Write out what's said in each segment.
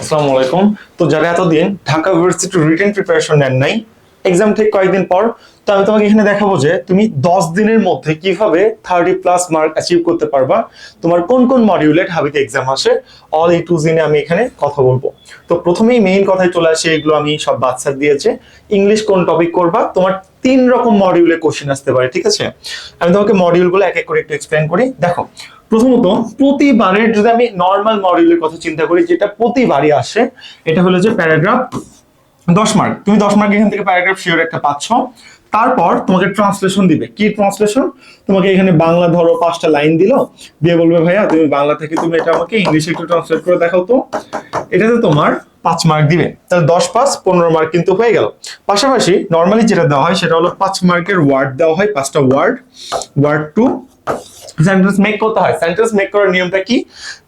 আসসালামু আলাইকুম। তো যারা এতদিন ঢাকা ইউনিভার্সিটি রিটেন প্রিপারেশন নেন নাই এক্সাম ঠিক কয়েকদিন পর, তো আমি তোমাকে এখানে দেখাবো যে তুমি দশ দিনের মধ্যে কীভাবে থার্টি প্লাস মার্ক অ্যাচিভ করতে পারবা, তোমার কোন কোন মডিউলে ঢাবিতে এক্সাম আসে অল এই টু জিনে আমি এখানে কথা বলব। তো প্রথমেই মেইন কথায় চলে আসে, এগুলো আমি সব বাচ্চা দিয়েছে। ইংলিশ কোন টপিক করবা, তোমার তিন রকম মডিউলে কোশ্চেন আসতে পারে, ঠিক আছে? আমি তোমাকে মডিউলগুলো এক এক করে একটু এক্সপ্লেন করি। দেখো প্রথমত, প্রতিবারের যদি আমি নর্মাল মডিউলের কথা চিন্তা করি, যেটা প্রতিবারই আসে, এটা হলো যে প্যারাগ্রাফ দশ মার্ক তুমি দশ মার্ক এখান থেকে প্যারাগ্রাফ শিওর একটা পাচ্ছ। তারপর তোমাকে ট্রান্সলেশন দিবে। কি ট্রান্সলেশন তোমাকে এখানে বাংলা ধরো পাঁচটা লাইন দিলো। দিয়ে বলবে, ভাইয়া, তুমি বাংলা থেকে তুমি এটা আমাকে ইংলিশে একটু ট্রান্সলেট করে দেখাও তো। এটাতে তোমার পাঁচ মার্ক দিবে। তাহলে দশ পাঁচ, পনেরো মার্ক কিন্তু হয়ে গেল। পাশাপাশি নর্মালি যেটা দেওয়া হয়, সেটা হলো পাঁচ মার্কের ওয়ার্ড দেওয়া হয়, পাঁচটা word word to sentence make করতে হয়। সেন্টেন্স মেক করার নিয়মটা কি?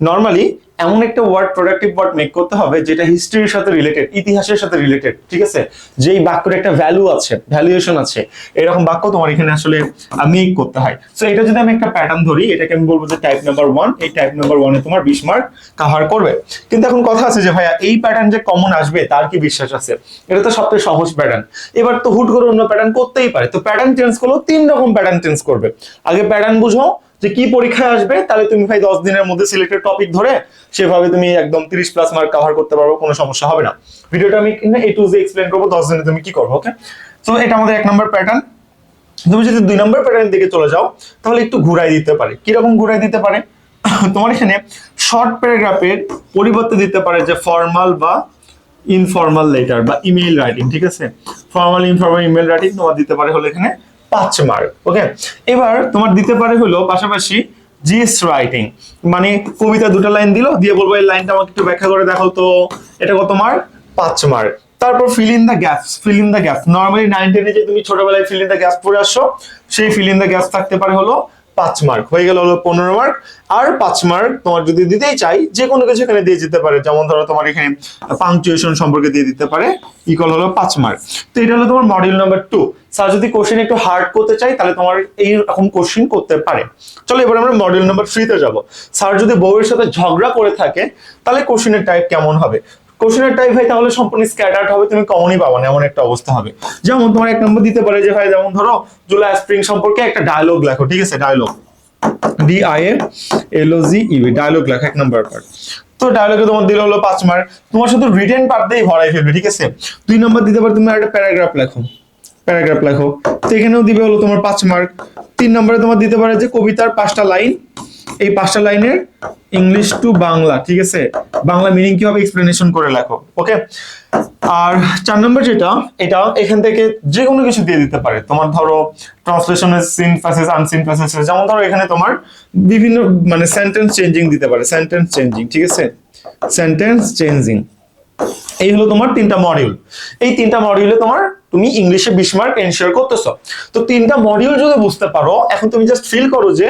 নর্মালি এমন একটা ওয়ার্ড প্রোডাক্টিভ ওয়ার্ড মেক করতে হবে যেটা হিস্ট্রির সাথে রিলেটেড ইতিহাসের সাথে রিলেটেড ঠিক আছে? যেই বাক্যের একটা ভ্যালু আছে ভ্যালুয়েশন আছে, এরকম বাক্য তোমার এখানে আসলে মেক করতে হয়। সো এটা যদি আমি একটা প্যাটার্ন ধরি, এটাকে আমি বলব যে টাইপ নাম্বার ওয়ান এই টাইপ নাম্বার ওয়ানে তোমার বিশ মার্ক কাভার করবে। কিন্তু এখন কথা আছে যে, ভাইয়া, এই প্যাটার্ন যে কমন আসবে, তার কি বিশ্বাস আছে? এটা তো সবচেয়ে সহজ প্যাটার্ন এবার তো হুট করে অন্য প্যাটার্ন করতেই পারে। তো প্যাটার্ন চেঞ্জ করলেও তিন রকম প্যাটার্ন চেঞ্জ করবে। আগে প্যাটার্ন বুঝো যে কি পরীক্ষায় আসবে, তাহলে তুমি ভাই দশ দিনের মধ্যে সিলেক্টেড টপিক ধরে সেভাবে তুমি একদম তিরিশ প্লাস মার্ক কভার করতে পারব, কোনো সমস্যা হবে না। ভিডিওটা আমি এ টু জে এক্সপ্লেন করব, দশ দিনে তুমি কি করব ওকে তো এটা আমাদের এক নম্বর প্যাটার্ন তুমি যদি দুই নম্বর প্যাটার্নের দিকে চলে যাও, তাহলে একটু ঘুরাই দিতে পারে। কীরকম ঘুরাই দিতে পারে? তোমার এখানে শর্ট প্যারাগ্রাফের পরিবর্তে দিতে পারে যে ফর্মাল বা ইনফর্মাল লেটার বা ইমেইল রাইটিং ঠিক আছে? ফর্মাল ইনফর্মাল ইমেইল রাইটিং তোমার দিতে পারে হলো এখানে পাঁচ মার্ক ওকে এবার তোমার দিতে পারে হলো পাশাপাশি জিএস রাইটিং মানে কবিতা দুটো লাইন দিল, দিয়ে বলব এই লাইনটা আমাকে একটু ব্যাখ্যা করে দেখো তো, এটা কত মার্ক পাঁচ মার্ক তারপর fill in the gaps fill in the gaps normally nine টেনে যে তুমি ছোটবেলায় ফিল ইন দ্য গ্যাপস পড়ে আসছো, সেই ফিল ইন দ্য গ্যাপস থাকতে পারে হলো পাঁচ মার্ক হয়ে গেল হলো পনেরো মার্ক আর পাঁচ মার্ক তোমার যদি দিতেই চাই, যে কোনো কিছু এখানে দিয়ে যেতে পারে। যেমন ধরো তোমার এখানে পাংচুয়েশন সম্পর্কে দিয়ে দিতে পারে ইকুয়াল হলো পাঁচ মার্ক তো এটা হলো তোমার মডিউল নাম্বার টু স্যার যদি কোশ্চেন একটু হার্ড করতে চাই, তাহলে তোমার এই রকম কোশ্চেন করতে পারে। চলো এবার আমরা মডিউল নাম্বার থ্রিতে যাব। স্যার যদি বউয়ের সাথে ঝগড়া করে থাকে, তাহলে কোশ্চেনের টাইপ কেমন হবে? কোশ্চেনের টাইপ ভাই, তাহলে সম্পূর্ণ স্ক্যাটার্ড হবে, তুমি কমনই পাবা না, এমন একটা অবস্থা হবে। যেমন তোমার এক নম্বর দিতে পারে যে, ভাই, যেমন ধরো জুলাই স্প্রিং সম্পর্কে একটা ডায়লগ লেখো, ঠিক আছে? Dialogue D I A L O G ইবি dialogue লেখা, এক নম্বর পার্ট তো ডায়লগে তোমার দিলে হলো পাঁচ মার্ক তোমার শুধু রিটেন পার্ট দিয়েই ভরাই ফেলবে, ঠিক আছে? দুই নম্বর দিতে পারে, তুমি একটা প্যারাগ্রাফ লেখো। প্যারাগ্রাফ লেখো। তো এখানেও দিবে হলো তোমার পাঁচ মার্ক তিন নম্বরে তোমার দিতে পারে যে, কবিতার পাঁচটা লাইন এই পাঁচটা লাইনের ইংলিশ টু বাংলা, ঠিক আছে? বাংলা মিনিং কি হবে এক্সপ্লেনেশন করে লেখো ওকে আর চার নম্বর যেটা, এটা এখান থেকে যে কোনো কিছু দিয়ে দিতে পারে। তোমার ধরো ট্রান্সলেশনের সিন প্যাসেজ আনসিন প্যাসেজ যেমন ধরো এখানে তোমার বিভিন্ন মানে সেন্টেন্স চেঞ্জিং দিতে পারে সেন্টেন্স চেঞ্জিং ঠিক আছে? সেন্টেন্স চেঞ্জিং এই হলো তোমার তিনটা মডিউল এই তিনটা মডিউলে তোমার তুমি ইংলিশে বিশ মার্ক এনশিওর করতেছো। তো তিনটা মডিউল যদি বুঝতে পারো, এখন তুমি জাস্ট ফিল করো যে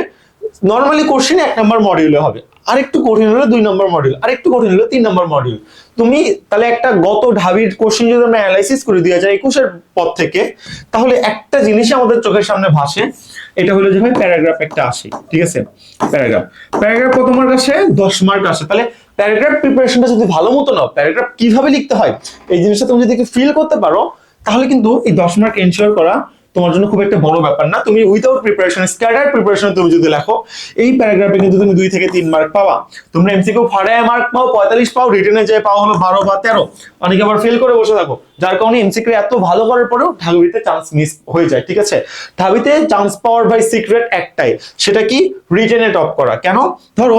নর্মালি কোশ্চেন এক নম্বর মডিউলে হবে। আর একটু কঠিন হলে দুই নম্বর মডিউল আর একটু কঠিন হলে তিন নম্বর মডিউল তুমি তাহলে একটা গত ঢাবির কোশ্চেন যদি আমরা অ্যানালাইসিস করে দিয়ে যায় একুশের পর থেকে, তাহলে একটা জিনিসই আমাদের চোখের সামনে ভাসে, এটা হলো যে ভাই প্যারাগ্রাফ একটা আসে, ঠিক আছে? প্যারাগ্রাফ প্যারাগ্রাফ কত মার্ক আসে? দশ মার্ক আসে। তাহলে প্যারাগ্রাফ প্রিপারেশনটা যদি ভালো মতো নাও প্যারাগ্রাফ কীভাবে লিখতে হয়? এই জিনিসটা তুমি যদি ফিল করতে পারো, তাহলে কিন্তু এই দশ মার্ক এনশিওর করা তোমার জন্য খুব একটা বড় ব্যাপার না। তুমি উইদাউট প্রিপারেশন স্ক্যাটার্ড প্রিপারেশন তুমি যদি লেখো, এই প্যারাগ্রাফে কিন্তু তুমি দুই থেকে তিন মার্ক পাবা। তোমরা এমসিকিউ ফাড়ায় মার্ক পাও, পঁয়তাল্লিশ পাও রিটেনে যায় পাও হলো বারো বা তেরো। অনেকে আবার ফেল করে বসে থাকো। যার কারণে এমসিকিউ এত ভালো করার পরেও ঢাবিতে চান্স মিস হয়ে যায়, ঠিক আছে? ঢাবিতে চান্স পাওয়ার বাই সিক্রেট একটাই, সেটা কি? রিটেনে টপ করা। কেন? ধরো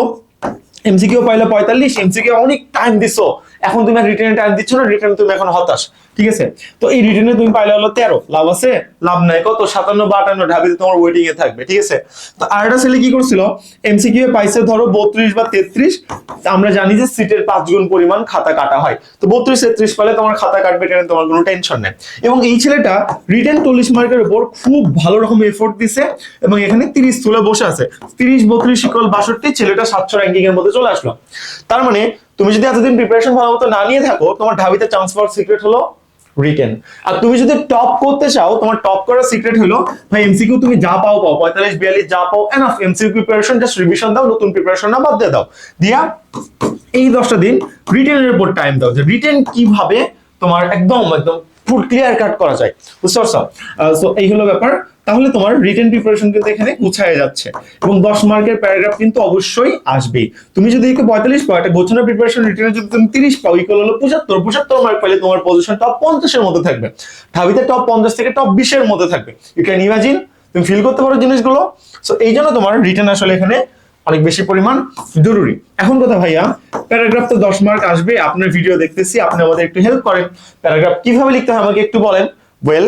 এমসিকিউ পাইলে পঁয়তাল্লিশ এমসিকিউ অনেক টাইম দিছো। এখন তুমি রিটার্নে টাইম দিচ্ছ না রিটার্নে তুমি এখন হতাশ, ঠিক আছে? তো এই রিটার্নে তুমি পাইলে হলো তেরো, লাভ আছে? লাভ নাই। কত? সাতান্ন বা আটান্ন ঢাবিতে তোমার ওয়েটিং এ থাকবে, ঠিক আছে? তো আরেকটা ছেলে কি করছিল? এমসিকিউ পাইছে ধরো বত্রিশ বা তেত্রিশ, আমরা জানি যে সিটের পাঁচ গুণ পরিমাণ খাতা কাটা হয়। তো বত্রিশ, তেত্রিশ পাইলে তোমার খাতা কাটবে এটা তোমার কোনো টেনশন নেই। এবং এই ছেলেটা রিটার্ন চল্লিশ মার্কের উপর খুব ভালো রকম এফোর্ট দিছে এবং এখানে তিরিশ তুলে বসে আছে। তিরিশ, বত্রিশ ইকুয়াল বাষট্টি, ছেলেটা সাতশো র্যাঙ্কিং এর মধ্যে চলে আসলো। তার মানে তুমি যদি এতদিন প্রিপারেশন ভালো মতো না নিয়ে থাকো, তোমার ঢাবিতে চান্স পাওয়ার সিক্রেট হলো রিটেন আর তুমি যদি টপ করতে চাও, তোমার টপ করার সিক্রেট হলো, ভাই এমসিকিউ তুমি যা পাও পাও, পঁয়তাল্লিশ, বিয়াল্লিশ, যা পাও enough MCQ preparation just revision দাও, নতুন প্রিপারেশন না বাদ দিয়ে দাও। দিয়া এই দশটা দিন রিটেনের উপর টাইম দাও। যে রিটেন কীভাবে তোমার একদম একদম ফুল ক্লিয়ার কাট করা যায়। বুঝতে পারছ? সো এই হলো ব্যাপার। তাহলে তোমার রিটেন প্রিপারেশন কিন্তু এখানে গুছায় যাচ্ছে। এবং দশ মার্কের প্যারাগ্রাফ কিন্তু অবশ্যই আসবেই। তুমি যদি পঁয়তাল্লিশ পাও, একটা গোছানো প্রিপারেশন রিটেনে যদি তুমি তিরিশ পাও ইকুয়াল হলো পঁচাত্তর। পঁচাত্তর মার্ক পেলে তোমার পজিশন টপ পঞ্চাশের মধ্যে থাকবে। ঢাবিতে টপ পঞ্চাশ থেকে টপ বিশের মধ্যে থাকবে। ইউ ক্যান ইমাজিন তুমি ফিল করতে পারো জিনিসগুলো। সো এই জন্য তোমার রিটেন আসলে এখানে অনেক বেশি পরিমাণ জরুরি। এখন কথা ভাইয়া, প্যারাগ্রাফ তো দশ মার্ক আসবে, আপনার ভিডিও দেখতেছি, আপনি আমাদের একটু হেল্প করেন। প্যারাগ্রাফ কীভাবে লিখতে হয় আমাকে একটু বলেন? ওয়েল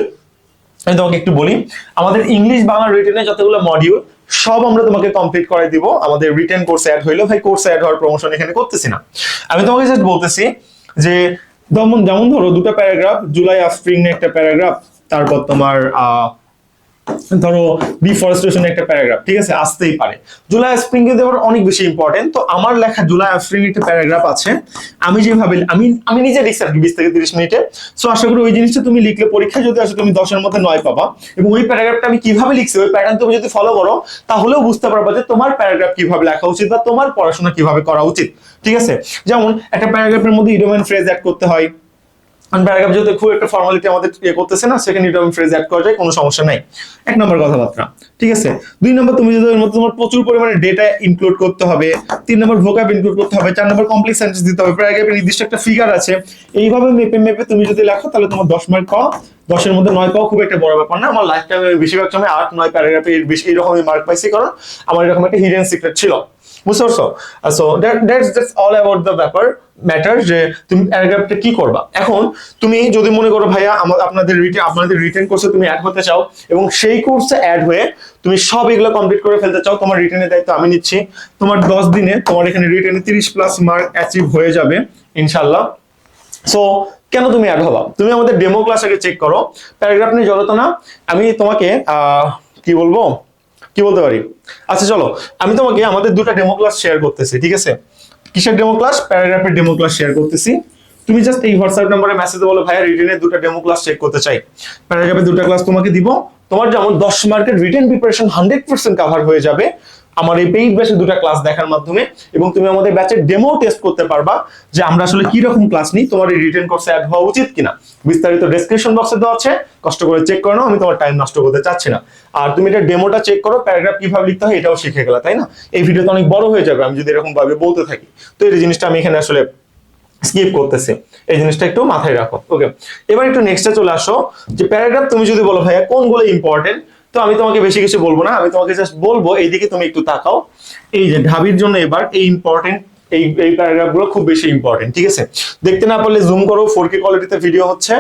আমি তোমাকে একটু বলি, আমাদের ইংলিশ বাংলা রিটেনে যতগুলো মডিউল সব আমরা তোমাকে কমপ্লিট করে দিব। আমাদের রিটেন কোর্সে অ্যাড হইল ভাই কোর্সে অ্যাড হওয়ার প্রমোশন এখানে করতেছি না। আমি তোমাকে জাস্ট বলতেছি যে, যেমন যেমন ধরো দুটো প্যারাগ্রাফ, জুলাই আফস্প্রিং একটা প্যারাগ্রাফ, তারপর তোমার, আহ ধরো ডিফরেস্টেশন একটা প্যারাগ্রাফ ঠিক আছে? আসতেই পারে। জুলাই স্প্রিং কিন্তু আবার অনেক বেশি ইম্পর্টেন্ট তো আমার লেখা জুলাই স্প্রিং একটা প্যারাগ্রাফ আছে। আমি যেভাবে, আমি আমি নিজে লিখছি আর কি, বিশ থেকে তিরিশ মিনিটে। সো আশা করি ওই জিনিসটা তুমি লিখলে পরীক্ষা যদি আসে, তুমি দশের মধ্যে নয় পাবা। এবং ওই প্যারাগ্রাফটা আমি কীভাবে লিখছি, ওই প্যাটার্ন তুমি যদি ফলো করো, তাহলেও বুঝতে পারবা যে তোমার প্যারাগ্রাফ কীভাবে লেখা উচিত বা তোমার পড়াশোনা কীভাবে করা উচিত। ঠিক আছে? যেমন, একটা প্যারাগ্রাফের মধ্যে ইডোমেন ফ্রেজ অ্যাড করতে হয়। প্যারাগ্রাফ যেহেতু খুব একটা ফর্মালিটি আমাদের ইয়ে করতেছে না, সেখানে ইডোমেন ফ্রেজ অ্যাড করা যায়, কোনো সমস্যা নাই। এক নম্বর কথাবার্তা, ঠিক আছে? দুই নম্বর, তুমি যদি মধ্যে তোমার প্রচুর পরিমাণে ডেটা ইনক্লুড করতে হবে, তিন নম্বর ভোকাব ইনক্লুড করতে হবে, চার নম্বর কমপ্লেক্স সেন্টেন্স দিতে হবে প্যারাগ্রাফের নির্দিষ্ট একটা ফিগার আছে। এইভাবে মেপে মেপে তুমি যদি লেখো, তাহলে তোমার দশ মার্ক পাওয়া দশের মধ্যে নয় পাওয়া খুব একটা বড় ব্যাপার না। আমার লাইফ টাইমে বেশিরভাগ সময় আট, নয় প্যারাগ্রাফে বেশি এইরকমই মার্ক পাইছি, কারণ আমার এরকম একটা হিডেন সিক্রেট ছিল। বুঝতে পারছ? So that's that's all about the ব্যাপার ম্যাটার যে তুমি প্যারাগ্রাফটা কি করবা। এখন তুমি যদি মনে করো ভাইয়া আমার আপনাদের আপনাদের রিটেন কোর্সে তুমি অ্যাড হতে চাও এবং সেই কোর্সে অ্যাড হয়ে তুমি সব এগুলো কমপ্লিট করে ফেলতে চাও, তোমার রিটেনের দায়িত্ব আমি নিচ্ছি। তোমার দশ দিনে তোমার এখানে রিটেনে তিরিশ প্লাস মার্ক অ্যাচিভ হয়ে যাবে ইনশাল্লাহ সো কেন তুমি অ্যাড হবা? তুমি আমাদের ডেমো ক্লাস আগে চেক করো। প্যারাগ্রাফ নিয়ে জড়তো না। আমি তোমাকে কি বলব? কি বলতে পারি? আচ্ছা চলো, আমি তোমাকে আমাদের দুটো ডেমো ক্লাস শেয়ার করতেছি, ঠিক আছে? কিসের ডেমো ক্লাস প্যারাগ্রাফের ডেমো ক্লাস শেয়ার করতেছি। তুমি জাস্ট এই হোয়াটসঅ্যাপ নম্বরে মেসেজ বলো, ভাইয়া রিটেনের দুটো ডেমো ক্লাস চেক করতে চাই। প্যারাগ্রাফের দুটো ক্লাস তোমাকে দিব। তোমার যেমন দশ মার্কের written preparation hundred percent cover হয়ে যাবে। আমার এই পেইড ব্যাচের দুটো ক্লাস দেখার মাধ্যমে এবং তুমি আমাদের ব্যাচের ডেমো টেস্ট করতে পারবা যে আমরা আসলে কি রকম ক্লাস নিই, তোমার এই রিটেন কোর্সে অ্যাড হওয়া উচিত কিনা। বিস্তারিত ডেসক্রিপশন বক্সে দেওয়া আছে, কষ্ট করে চেক করে নাও, আমি তোমার টাইম নষ্ট করতে চাচ্ছি না। আর তুমি এটা ডেমোটা চেক করো প্যারাগ্রাফ কীভাবে লিখতে হয় এটাও শিখে গেলা, তাই না? এই ভিডিওতে অনেক বড় হয়ে যাবে, আমি যদি এরকম ভাবে বলতে থাকি। তো এই জিনিসটা আমি এখানে আসলে স্কিপ করতেছি। এই জিনিসটা একটু মাথায় রাখো ওকে এবার একটু নেক্সটে চলে আসো, যে প্যারাগ্রাফ তুমি যদি বলো, ভাইয়া, কোনগুলো ইম্পর্টেন্ট তো আমি তোমাকে বেশি কিছু বলব না, আমি তোমাকে জাস্ট বলব, এইদিকে তুমি একটু তাকাও। এই যে ঢাবির জন্য এবার এই ইম্পর্টেন্ট এই এই প্যারাগ্রাফগুলো খুব বেশি ইম্পর্টেন্ট ঠিক আছে? দেখতে না পারলে জুম করো ফোর কে কোয়ালিটিতে ভিডিও হচ্ছে।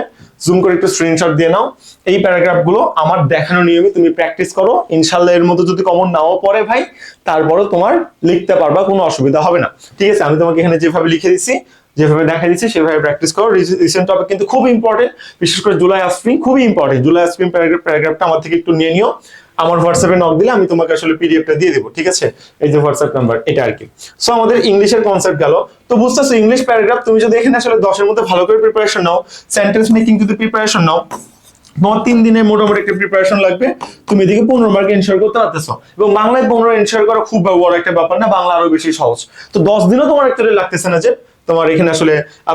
জুম করে একটু স্ক্রিনশট দিয়ে নাও। এই প্যারাগ্রাফগুলো আমার দেখানো নিয়মে তুমি প্র্যাকটিস করো। ইনশাল্লাহ এর মধ্যে যদি কমন নাও পড়ে ভাই, তারপরও তোমার লিখতে পারবা, কোনো অসুবিধা হবে না। ঠিক আছে? আমি তোমাকে এখানে যেভাবে লিখে দিচ্ছি যেভাবে দেখা দিচ্ছি, সেভাবে প্র্যাকটিস করো। রিসেন্ট টপিক কিন্তু খুব ইম্পর্টেন্ট বিশেষ করে জুলাই আসপ্রিং খুবই ইম্পর্টেন্ট জুলাই আসপ্রিং প্যারাগ্রাফ প্যারাগ্রাফটা আমার থেকে একটু নিয়ে নিও। আমার হোয়াটসঅ্যাপে নক দিলে আমি তোমাকে আসলে পিডিএফটা দিয়ে দেবো, ঠিক আছে? এই যে হোয়াটসঅ্যাপ নাম্বার এটা আর কি। সো আমাদের ইংলিশের কনসেপ্ট গেল। তো বুঝতেছো ইংলিশ প্যারাগ্রাফ তুমি যদি এখানে আসলে দশের মধ্যে ভালো করে প্রিপারেশন নাও সেন্টেন্স মেকিং যদি প্রিপারেশন নাও, তোমার তিন দিনের মোটামুটি একটা প্রিপারেশন লাগবে। তুমি এদিকে পনেরো মার্ক এনশিওর করতে পারতেছো। এবং বাংলায় পনেরো এনশিওর করা খুব বড় একটা ব্যাপার না, বাংলা আরও বেশি সহজ। তো দশ দিনও তোমার একটা লাগতেছে না যে তোমার এখানে আসলে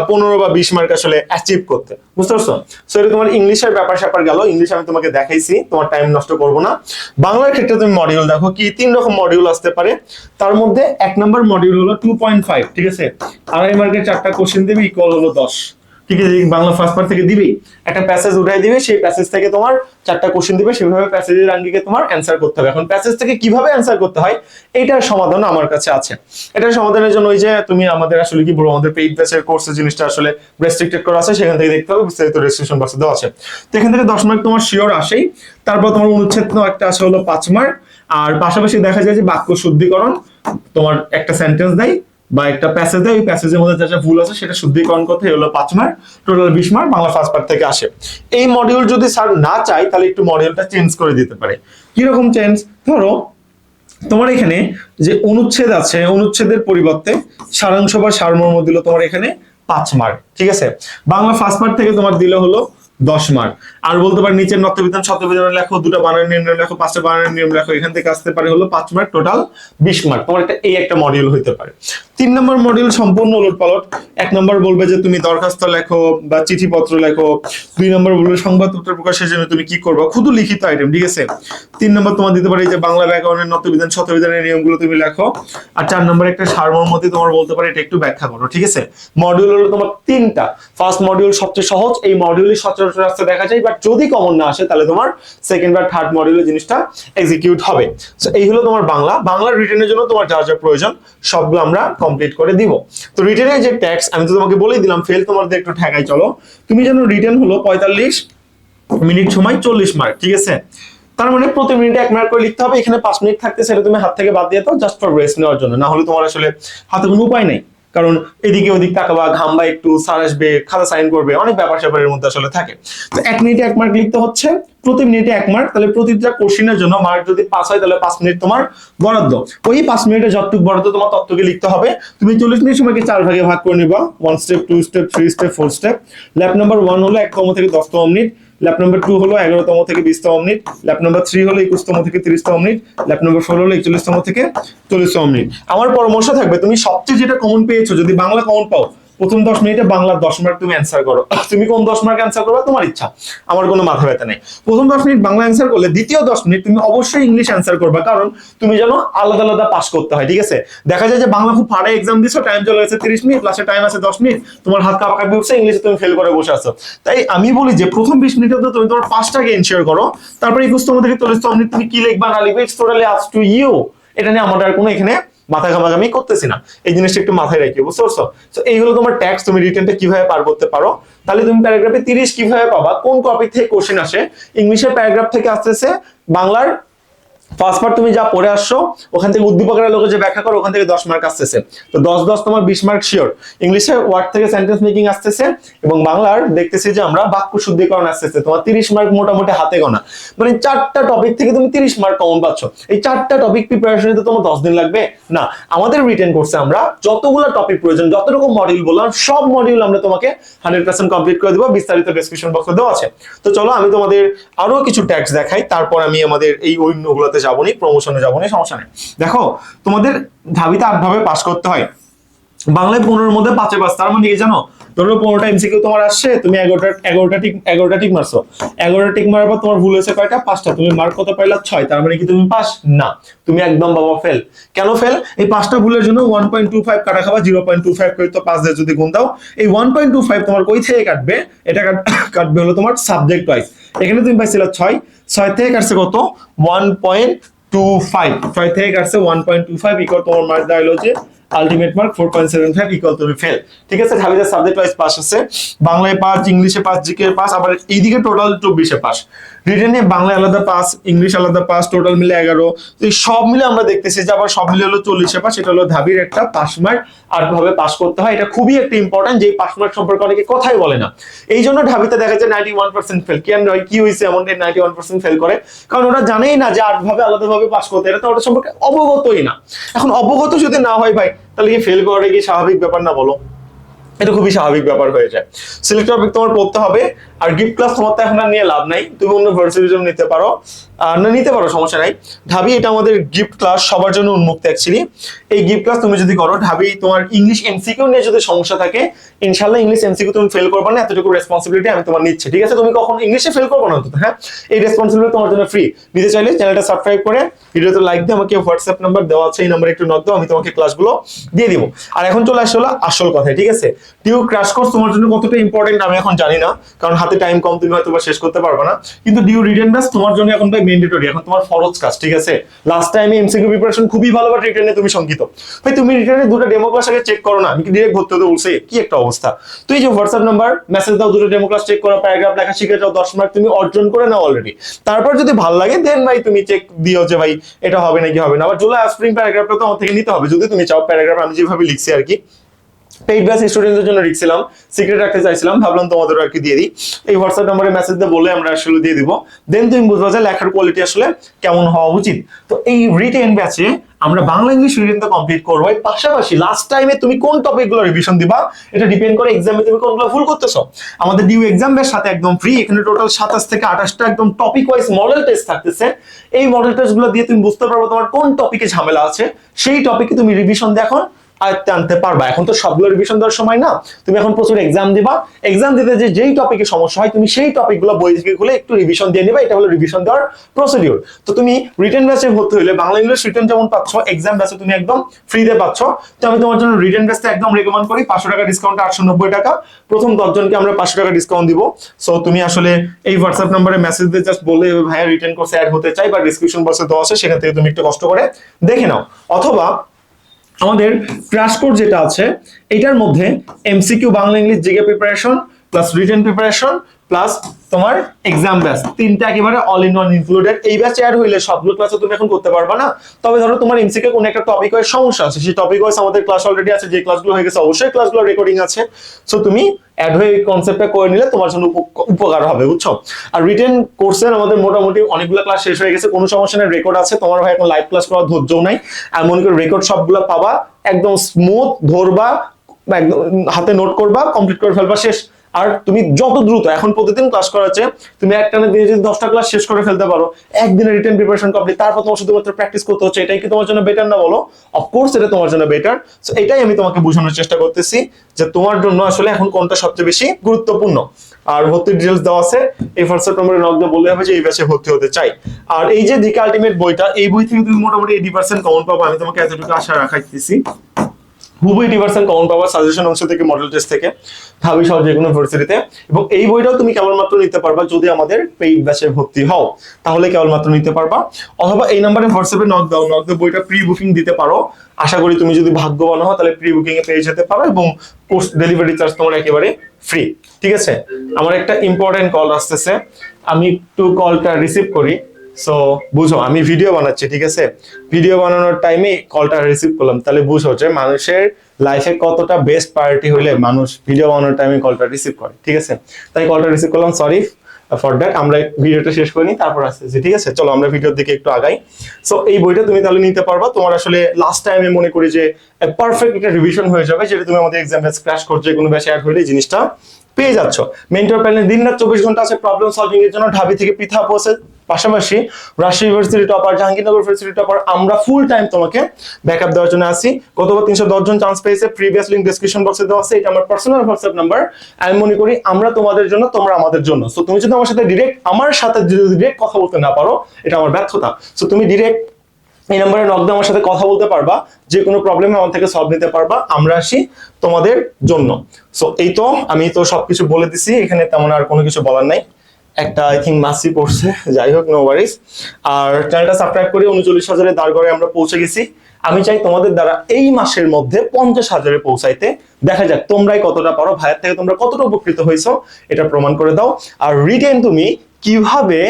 পনেরো বা বিশ মার্ক আসলে অ্যাচিভ করতে। বুঝতে পারছ? সো এটা তোমার ইংলিশের ব্যাপার স্যাপার গেল। ইংলিশ আমি তোমাকে দেখাইছি, তোমার টাইম নষ্ট করব না। বাংলার ক্ষেত্রে তুমি মডিউল দেখো কি, তিন রকম মডিউল আসতে পারে। তার মধ্যে এক নম্বর মডিউল হলো টু পয়েন্ট ফাইভ ঠিক আছে? আড়াই মার্কের চারটা কোশ্চেন দেবে ইকুয়াল হলো দশ। আছে বাংলা ফার্স্ট পার্ট থেকে দিবেই একটা প্যাসেজ উঠাই দিবে, সেই প্যাসেজ থেকে তোমার চারটা কোশ্চেন দিবে, সেভাবে প্যাসেজের আঙ্গিকে তোমার অ্যান্সার করতে হবে। এখন প্যাসেজ থেকে কীভাবে অ্যান্সার করতে হয় এটার সমাধান আমার কাছে আছে। এটার সমাধানের জন্য ওই যে তুমি আমাদের আসলে কি বলব, আমাদের পেইড ব্যাচের কোর্সের জিনিসটা আসলে রেস্ট্রিক্টেড করা আছে, সেখান থেকে দেখতে হবে, বিস্তারিত রেজিস্ট্রেশন বক্সে দেওয়া আছে। তো এখান থেকে দশ মার্ক তোমার শিওর আসেই। তারপর তোমার অনুচ্ছেদ একটা আছে হলো পাঁচ মার্ক আর পাশাপাশি দেখা যায় যে বাক্য শুদ্ধিকরণ তোমার একটা সেন্টেন্স দেয়। বা একটা প্যাসেজ ওই প্যাসেজের মধ্যে যা ভুল আছে সেটা শুদ্ধিকরণ করতে হলো পাঁচ মার্ক টোটাল বিশ মার্ক বাংলা ফার্স্ট পার্ট থেকে আসে। এই মডিউল যদি স্যার না চাই তাহলে একটু মডিউলটা চেঞ্জ করে দিতে পারে। কীরকম চেঞ্জ ধরো, তোমার এখানে যে অনুচ্ছেদ আছে, অনুচ্ছেদের পরিবর্তে সারাংশ বা সারমর্ম দিল তোমার এখানে পাঁচ মার্ক ঠিক আছে? বাংলা ফার্স্ট পার্ট থেকে তোমার দিলে হলো দশ মার্ক আর বলতে পারি নিচের নত্যবিধান শব্দবিধান লেখো, দুটো বানান নিয়ম লেখো, পাঁচটা বানানের নিয়ম লেখো, এখান থেকে আসতে পারে হলো পাঁচ মার্ক টোটাল বিশ মার্ক তোমার একটা এই একটা মডিউল হইতে পারে। তিন নম্বর মডিউল সম্পূর্ণ উলট পালট এক নম্বর বলবে যে তুমি দরখাস্ত লেখো বা চিঠিপত্র লেখো। দুই নম্বর বলবে সংবাদপত্র প্রকাশের জন্য তুমি কি করবে? খুদু লিখিত আইটেম ঠিক আছে? তিন নম্বর তোমার দিতে পারে যে বাংলা ব্যাকরণের নত্যবিধান শতবিধানের নিয়মগুলো তুমি লেখো। আর চার নম্বর একটা সারমর্মতে তোমার বলতে পারে, এটা একটু ব্যাখ্যা করো, ঠিক আছে? মডিউল হলো তোমার তিনটা। ফার্স্ট মডিউল সবচেয়ে সহজ, এই মডিউলে সচরাচর রাস্তা দেখা যায় বাট যদি কমন না আসে, তাহলে তোমার সেকেন্ড বা থার্ড মডিউলে জিনিসটা এক্সিকিউট হবে। এই হলো তোমার বাংলা। বাংলা রিটেনের জন্য তোমার যা যা প্রয়োজন, সবগুলো আমরা কমপ্লিট করে দিব। তো রিটেনের যে ট্যাক্স আমি তো তোমাকে বলেই দিলাম ফেল তোমাদের একটু ঠেকাই চলো। তুমি যেন রিটেন হলো পঁয়তাল্লিশ মিনিট সময় চল্লিশ মার্ক ঠিক আছে? তার মানে প্রতি মিনিটে এক মিনিট করে লিখতে হবে, এখানে পাঁচ মিনিট থাকতে সেটা তুমি হাত থেকে বাদ দিয়ে দাও জাস্ট ফর রেস্ট নেওয়ার জন্য। না হলে তোমার আসলে হাতে কোনো উপায় নেই। কারণ এদিকে ওদিক তাকাবা, ঘামবা একটু, স্যার আসবে, খাতা সাইন করবে, অনেক ব্যাপার স্যাপারের মধ্যে আসলে থাকে। তো এক মিনিটে এক মার্ক লিখতে হচ্ছে, প্রতি মিনিটে এক মার্ক তাহলে প্রতিটা কোশ্চিনের জন্য মার্ক যদি পাস হয়, তাহলে পাঁচ মিনিট তোমার বরাদ্দ। ওই পাঁচ মিনিটে যতটুকু বরাদ্দ তোমার তত্ত্বকে লিখতে হবে। তুমি চল্লিশ মিনিট সময়কে চার ভাগে ভাগ করে নিবা। One step two step three step four step lap number one হলো একতম থেকে দশতম মিনিট ল্যাপ নম্বর টু হলো এগারোতম থেকে বিশতম মিনিট। ল্যাপ নম্বর থ্রি হলো একুশতম থেকে তিরিশতম মিনিট। ল্যাপ নম্বর ফোর হলো একচল্লিশতম থেকে চল্লিশতম মিনিট। আমার পরামর্শ থাকবে, তুমি সবচেয়ে যেটা কমন পেয়েছ, যদি বাংলা কমন পাও প্রথম দশ মিনিটে বাংলার দশ মার্ক তুমি অ্যান্সার করো। তুমি কোন দশ মার্ক অ্যান্সার করবে? তোমার ইচ্ছা। আমার কোনো মাথা ব্যথা নেই। প্রথম দশ মিনিট বাংলা অ্যান্সার করলে দ্বিতীয় দশ মিনিট তুমি অবশ্যই ইংলিশ অ্যান্সার করবে। কারণ তুমি যেন আলাদা আলাদা পাস করতে হয়, ঠিক আছে? দেখা যায় যে বাংলা খুব ফাড়ে এক্সাম দিছো টাইম চলে গেছে তিরিশ মিনিট লাস্টে টাইম আছে দশ মিনিট, তোমার হাত কাঁপা কাঁপি উঠছে ইংলিশে তুমি ফেল করে বসে আছো। তাই আমি বলি যে প্রথম বিশ মিনিটে তো তুমি তোমার পাঁচটাকে এনশিওর করো। তারপরে একুশতম থেকে চল্লিশতম মিনিট তুমি কি লিখবা না লিখবে ইউ এটা নিয়ে আমাদের কোনো এখানে মাথা ঘামাঘামি করতেছি না। এই জিনিসটা একটু মাথায় রাখি বুঝতে তো এইগুলো তোমার ট্যাক্স তুমি রিটার্নটা কীভাবে পার করতে পারো? তাহলে তুমি প্যারাগ্রাফে তিরিশ কীভাবে পাবা? কোন টপিক থেকে কোশ্চেন আসে? ইংলিশের প্যারাগ্রাফ থেকে আসতেছে বাংলার ফার্স্ট পার্ট তুমি যা পড়ে আসছো, ওখান থেকে উদ্দীপকের লোকে যে ব্যাখ্যা করো, ওখান থেকে দশ মার্ক আসতেছে। তো দশ দশ তোমার বিশ মার্ক শিওর ইংলিশে ওয়ার্ড থেকে সেন্টেন্স মেকিং আসতেছে এবং বাংলার দেখতেছি যে আমরা বাক্য শুদ্ধিকরণ আসতেছে। তোমার তিরিশ মার্ক মোটামুটি হাতে গোনা। মানে চারটা টপিক থেকে তুমি তিরিশ মার্ক কমন পাচ্ছ। এই চারটা টপিক প্রিপারেশনে তো তোমার দশ দিন লাগবে? না, আমাদের রিটেন কোর্সে আমরা যতগুলো টপিক প্রয়োজন যত রকম মডিউল বললাম, সব মডিউল আমরা তোমাকে হান্ড্রেড পার্সেন্ট কমপ্লিট করে দেবো। বিস্তারিত ডেসক্রিপশন বক্সে দেওয়া আছে। তো চলো আমি তোমাদের আরও কিছু ট্যাক্স দেখাই, তারপর আমি আমাদের এই অন্যগুলোতে যাব নি প্রমোশনে যাব নি, সমস্যা নেই। দেখো, তোমাদের ধাবিতে আটভাবে পাস করতে হয়। বাংলায় পনেরোর মধ্যে পাঁচে পাস তার মানে কি জানো? ধরো পনেরোটা এমসিকিউ তোমার আসছে, তুমি এগারোটা এগারোটা টিক এগারোটা টিক মারছো। এগারোটা টিক মারার পর তোমার ভুল হয়েছে কয়টা? পাঁচটা। তুমি মার্ক কত পাইলা? ছয়। তার মানে কি তুমি পাস না। তুমি একদম বাবা ফেল কেন ফেল এই পাঁচটা ভুলের জন্য ওয়ান পয়েন্ট টু ফাইভ কাটা খাবা জিরো পয়েন্ট টু ফাইভ করে তো পাঁচ দিয়ে যদি গুণ দাও, এই ওয়ান পয়েন্ট টু ফাইভ তোমার কই থেকে কাটবে? এটা কাটবে হলো তোমার সাবজেক্ট ওয়াইজ এখানে তুমি পাইছিলা ছয়। ছয় থেকে কাটছে কত? ওয়ান পয়েন্ট টু ফাইভ ছয় থেকে কাটছে one point two five equal তোমার মার্ক দেওয়া যে ultimate mark four point seven five equal তুমি ফেল ঠিক আছে ঢাবিতে সাবজেক্ট ওয়াইজ পাস আছে। বাংলায় পাস ইংলিশে পাস জিকে পাস আবার এইদিকে টোটাল চব্বিশে পাস রিটেনে বাংলা আলাদা পাস ইংলিশ আলাদা পাস টোটাল মিলে এগারো। এই সব মিলে আমরা দেখতেছি যে আবার সব মিলে হলো চল্লিশে পাস এটা হলো ধাবির একটা পাস মার্ক আট ভাবে পাস করতে হয়। এটা খুবই একটা ইম্পর্টেন্ট যে পাস মার্ক সম্পর্কে অনেকে কথাই বলে না। এই জন্য ঢাবিতে দেখা যায় নাইনটি ওয়ান পার্সেন্ট ফেল কেন হয়? কি হয়েছে এমন নাইনটি ওয়ান পার্সেন্ট ফেল করে? কারণ ওরা জানেই না যে আট ভাবে আলাদা ভাবে পাস করতে এটা তো ওটা সম্পর্কে অবগতই না। এখন অবগত যদি না হয় ভাই, তাহলে কি ফেল করাটা কি স্বাভাবিক ব্যাপার না বলো? এটা খুবই স্বাভাবিক ব্যাপার হয়ে যায়। সিলেক্ট টপিক তোমার পড়তে হবে, আর গিফট ক্লাস তোমার তো এখন আর নিয়ে লাভ নাই। তুমি অন্য ভার্সিটিজম নিতে পারো। নিতে পারো, সমস্যা নাই। ঢাবি, এটা আমাদের গিফট ক্লাস সবার জন্য উন্মুক্ত অ্যাকচুয়ালি এই গিফট ক্লাস তুমি যদি করো, ঢাবি, তোমার ইংলিশ এমসিকিউ নিয়ে যদি সমস্যা থাকে ইনশাল্লাহ ইংলিশ এমসিকিউ তুমি ফেল করবে না, এতটুকু রেসপন্সিবিলিটি আমি তোমার নিচ্ছি, ঠিক আছে? তুমি কখন ইংলিশে ফেল করব না হ্যাঁ? এই রেসপন্সিবিলিটি তোমার জন্য ফ্রি নিতে চাইলে চ্যানেলটা সাবস্ক্রাইব করে, ভিডিওতে লাইক দিয়ে আমাকে হোয়াটসঅ্যাপ নাম্বার দেওয়া আছে, এই নাম্বারে একটু নক দাও, আমি তোমাকে ক্লাসগুলো দিয়ে দিব। আর এখন চলে আসলো আসল কথায়, ঠিক আছে? টিউ ক্র্যাশ কোর্স তোমার জন্য কতটা ইম্পর্টেন্ট আমি এখন জানি না, কারণ হাতে টাইম কম, তুমি হয়তো শেষ করতে পারবে না। কিন্তু ডিউ রিটেন ব্যাস তোমার জন্য এখন ভাই ম্যান্ডেটরি এখন তোমার ফরজ কাজ, ঠিক আছে? লাস্ট এমসিকিউ খুবই তুমি শঙ্কিত। ভাই, তুমি দুটো ডেমো ক্লাস আগে চেক করো না, আমি কি ডিরেক্ট ভর্তি হতে বলছি? কি একটা অবস্থা? তুই যে হোয়াটসঅ্যাপ নাম্বার মেসেজ দাও, দুটো ডেমো ক্লাস চেক করো প্যারাগ্রাফ লেখা শিখে যাও, দশ মার্ক তুমি অর্জন করে নাও অলরেডি তারপর যদি ভালো লাগে দেন ভাই তুমি চেক দিও যে ভাই এটা হবে নাকি হবে না। আবার জুলাই স্প্রিং প্যারাগ্রাফটা তো আমার থেকে নিতে হবে। যদি তুমি চাও প্যারাগ্রাফ আমি যেভাবে লিখছি আর কি পেইড ব্যাচ স্টুডেন্টদের জন্য রিখছিলাম। সিক্রেট রাখতে চাইছিলাম, ভাবলাম তোমাদের আর কি দিয়ে দিই। এই হোয়াটসঅ্যাপ নম্বরে মেসেজ দিয়ে বলে আমরা আসলে দিয়ে দিব। দেন তুমি বুঝবা যে লেখার কোয়ালিটি আসলে কেমন হওয়া উচিত। তো এই রিটেন ব্যাচে আমরা বাংলা ইংলিশ রিটেন তো কমপ্লিট করব। এর পাশাপাশি লাস্ট টাইমে তুমি কোন টপিকগুলো রিভিশন দিবা, এটা ডিপেন্ড করে এক্সামে তুমি কোনগুলো ফুল করতেছো। আমাদের ডিউ এক্সাম ব্যাচ সাথে একদম ফ্রি এখানে টোটাল সাতাশ থেকে আঠাশটা একদম টপিক ওয়াইজ মডেল টেস্ট থাকতেছে। এই মডেল টেস্টগুলো দিয়ে তুমি বুঝতে পারবে তোমার কোন টপিকে ঝামেলা আছে। সেই টপিকে তুমি রিভিশন দেখো। আয়ত্তে আনতে পারবা। এখন তো সবগুলো রিভিশন দেওয়ার সময় না। তুমি এখন প্রচুর এক্সাম দিবা। এক্সাম দিতে যে যেই টপিকে সমস্যা হয়, তুমি সেই টপিকগুলো বই থেকে খুলে একটু রিভিশন দিয়ে নিবা। এটা হলো রিভিশন দেওয়ার প্রসিডিউর তো তুমি রিটেন ব্যাচে ভর্তি হলে বাংলা ইংলিশ রিটেন যেমন পাচ্ছ এক্সাম ব্যাচে তুমি একদম ফ্রিতে পাচ্ছ। তো আমি তোমার জন্য রিটেন ব্যাচটা একদম রেকমেন্ড করি। পাঁচশো টাকা ডিসকাউন্ট আটশো নব্বই টাকা। প্রথম দশজনকে আমরা পাঁচশো টাকা ডিসকাউন্ট দিব। সো তুমি আসলে এই হোয়াটসঅ্যাপ নাম্বারে মেসেজ দিয়ে জাস্ট বলে, ভাইয়া রিটেন কোর্সে অ্যাড হতে চাই বা ডিসক্রিপশন বক্সে দেওয়া আছে, সেখান থেকে তুমি একটু কষ্ট করে দেখে নাও। অথবা আমাদের ক্রাশ কোর্স যেটা আছে এটার মধ্যে MCQ Bangla English GK preparation plus written preparation plus তোমার এক্সাম ব্যাচ তিনটা একেবারে অল ইন ওয়ান ইনক্লুডেড এই ব্যাচ অ্যাড হইলে সবগুলো ক্লাসে তুমি এখন করতে পারবা না। তবে ধরো তোমার এমসিকে কোনো একটা টপিক ওয়াইজ সমস্যা আছে, সেই টপিক ওয়াইজ আমাদের ক্লাস অলরেডি আছে, যে ক্লাসগুলো হয়ে গেছে অবশ্যই ক্লাসগুলো রেকর্ডিং আছে। সো তুমি অ্যাড হয়ে কনসেপ্টটা করে নিলে তোমার জন্য উপকার হবে, বুঝছ? আর রিটেন কোর্সের আমাদের মোটামুটি অনেকগুলো ক্লাস শেষ হয়ে গেছে, কোনো সমস্যা নেই রেকর্ড আছে। তোমার ভাই এখন লাইভ ক্লাস করার ধৈর্যও নাই। আর মনে করো রেকর্ড সবগুলো পাবা, একদম স্মুথ ধরবা একদম হাতে নোট করবা কমপ্লিট করে ফেলবা, শেষ। আর তুমি যত দ্রুত, এখন প্রতিদিন ক্লাস করাচ্ছে তুমি একটানা দিনে যদি দশটা ক্লাস শেষ করে ফেলতে পারো একদিনে রিটেন প্রিপারেশন কমপ্লিট তারপর তোমার শুধুমাত্র প্র্যাকটিস করতে হচ্ছে, এটাই কি তোমার জন্য বেটার না বলো? অফকোর্স এটা তোমার জন্য বেটার সো এটাই আমি তোমাকে বোঝানোর চেষ্টা করতেছি যে তোমার জন্য আসলে এখন কোনটা সবচেয়ে বেশি গুরুত্বপূর্ণ। আর ভর্তির ডিটেলস দেওয়া আছে, এই ফার্স্ট নম্বরে নক বললে হবে যে এই ব্যাচে ভর্তি হতে চাই। আর এই যে দিকে আলটিমেট বইটা, এই বই থেকে তুমি মোটামুটি এইটি পার্সেন্ট কমন পাবো, আমি তোমাকে এতটুকু আশা রাখাইতেছি। হুবই ডিভার্সন কমন পাওয়া সাজেশন অংশ থেকে মডেল টেস্ট থেকে ভাবি সহ যে কোনো ইউনিভার্সিটিতে এবং এই বইটাও তুমি কেবলমাত্র নিতে পারবা যদি আমাদের পেইড ব্যাচে ভর্তি হও। তাহলে কেবলমাত্র নিতে পারবা। অথবা এই নাম্বারে হোয়াটসঅ্যাপে নক দাও নক দিয়ে বইটা প্রি বুকিং দিতে পারো। আশা করি তুমি যদি ভাগ্যবান হও, তাহলে প্রি বুকিং এ পেয়ে যেতে পারো এবং পোস্ট ডেলিভারি চার্জ তোমার একেবারে ফ্রি ঠিক আছে? আমার একটা ইম্পর্টেন্ট কল আসতেছে। আমি একটু কলটা রিসিভ করি। সো বুঝো, আমি ভিডিও বানাচ্ছি, ঠিক আছে? ভিডিও বানানোর টাইমে কলটা রিসিভ করলাম। তাহলে বুঝো যে মানুষের লাইফে কতটা বেস্ট প্রায়োরিটি হলে মানুষ ভিডিও বানানোর টাইমে কলটা রিসিভ করে, ঠিক আছে? তাই কলটা রিসিভ করলাম সরি ফর দ্যাট আমরা ভিডিওটা শেষ করে নিই তারপর আসতেছি, ঠিক আছে? চলো, আমরা ভিডিওর দিকে একটু আগাই। সো এই বইটা তুমি তাহলে নিতে পারবা। তোমার আসলে লাস্ট টাইমে মনে করি যে পারফেক্ট একটা রিভিশন হয়ে যাবে, যেটা তুমি আমাদের এক্সাম ব্যাচ ক্র্যাশ করছে কোনো ব্যাচে অ্যাড হলে জিনিসটা পেয়ে যাচ্ছ। মেন্টর প্যানেল দিন রাত চব্বিশ ঘণ্টা আছে প্রবলেম সলভিং এর জন্য ঢাবি থেকে পৃথা বসে পাশাপাশি Rajshahi University topper Jahangirnagar University topper আমরা ফুল টাইম তোমাকে ব্যাকআপ দেওয়ার জন্য আসি গতবার তিনশো দশ জন চান্স পেয়েছে প্রিভিয়াস লিঙ্ক ডিসক্রিপশন বক্সে দেওয়া আছে, এটা আমার পার্সোনাল হোয়াটসঅ্যাপ নাম্বার আমি মনে করি আমরা তোমাদের জন্য, তোমরা আমাদের জন্য। সো তুমি যদি আমার সাথে ডিরেক্ট আমার সাথে যদি ডিরেক্ট কথা বলতে না পারো, এটা আমার ব্যর্থতা। সো তুমি ডিরেক্ট এই নাম্বারে নক দিয়ে আমার সাথে কথা বলতে পারবা, যে কোনো প্রবলেমে আমার থেকে সলভ নিতে পারবা, আমরা আসি তোমাদের জন্য। সো এই তো, আমি তো সবকিছু বলে দিছি, এখানে তেমন আর কোনো কিছু বলার নাই। একটা আই থিঙ্ক মাসি পড়ছে। যাই হোক নো ওয়ারিস আর চ্যানেলটা সাবস্ক্রাইব করে উনচল্লিশ হাজারের দাঁড় করে আমরা পৌঁছে গেছি। আমি চাই তোমাদের দ্বারা এই মাসের মধ্যে পঞ্চাশ হাজারে পৌঁছাইতে দেখা যাক তোমরাই কতটা পারো, ভাইয়ের থেকে তোমরা কতটা উপকৃত হয়েছো, এটা প্রমাণ করে দাও। আর রিটেন তুমি কীভাবে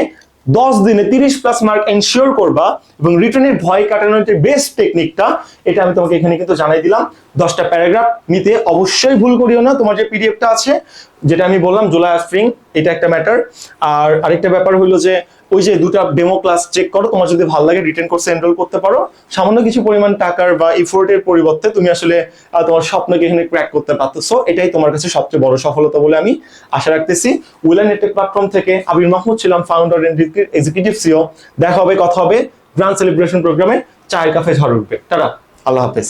দশ দিনে তিরিশ প্লাস মার্ক এনশিওর করবা এবং রিটার্নের ভয় কাটানোর যে বেস্ট টেকনিকটা এটা আমি তোমাকে এখানে কিন্তু জানাই দিলাম। দশটা প্যারাগ্রাফ নিতে অবশ্যই ভুল করিও না। তোমার যে পিডিএফটা আছে, যেটা আমি বললাম জুলাই স্প্রিং এটা একটা ম্যাটার আর আরেকটা ব্যাপার হলো যে ওই যে দুটা ডেমো ক্লাস চেক করো, তোমার যদি ভালো লাগে রিটার্ন কোর্সে এনরোল করতে পারো। সামান্য কিছু পরিমাণ টাকার বা ইফোর্টের পরিবর্তে তুমি আসলে তোমার স্বপ্নকে এখানে ক্র্যাক করতে পারতেছো এটাই তোমার কাছে সবচেয়ে বড় সফলতা বলে আমি আশা রাখতেছি। উইলার নেটওয়ার্ক প্ল্যাটফর্ম থেকে আবির মাহমুদ ছিলাম ফাউন্ডার এন্ড এক্সিকিউটিভ সিও দেখা হবে, কথা হবে গ্র্যান্ড সেলিব্রেশন প্রোগ্রামে চায়ের কাফে ঝড় উঠবে। টাটা। আল্লাহ হাফেজ।